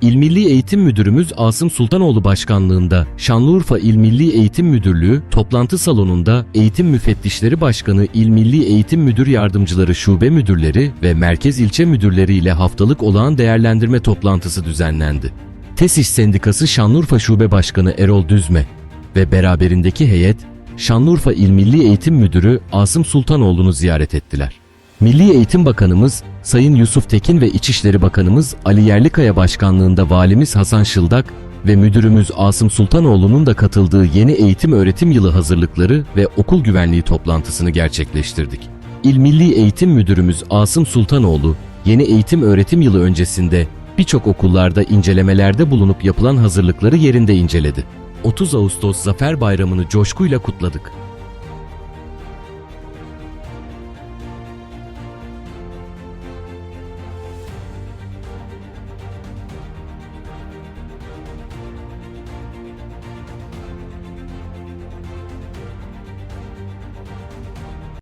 İl Milli Eğitim Müdürümüz Asım Sultanoğlu başkanlığında Şanlıurfa İl Milli Eğitim Müdürlüğü toplantı salonunda Eğitim Müfettişleri Başkanı İl Milli Eğitim Müdür Yardımcıları Şube Müdürleri ve Merkez İlçe Müdürleri ile haftalık olağan değerlendirme toplantısı düzenlendi. TESİş Sendikası Şanlıurfa Şube Başkanı Erol Düzme ve beraberindeki heyet Şanlıurfa İl Milli Eğitim Müdürü Asım Sultanoğlu'nu ziyaret ettiler. Milli Eğitim Bakanımız Sayın Yusuf Tekin ve İçişleri Bakanımız Ali Yerlikaya başkanlığında Valimiz Hasan Şıldak ve Müdürümüz Asım Sultanoğlu'nun da katıldığı yeni eğitim öğretim yılı hazırlıkları ve okul güvenliği toplantısını gerçekleştirdik. İl Milli Eğitim Müdürümüz Asım Sultanoğlu, yeni eğitim öğretim yılı öncesinde birçok okullarda incelemelerde bulunup yapılan hazırlıkları yerinde inceledi. 30 Ağustos Zafer Bayramı'nı coşkuyla kutladık.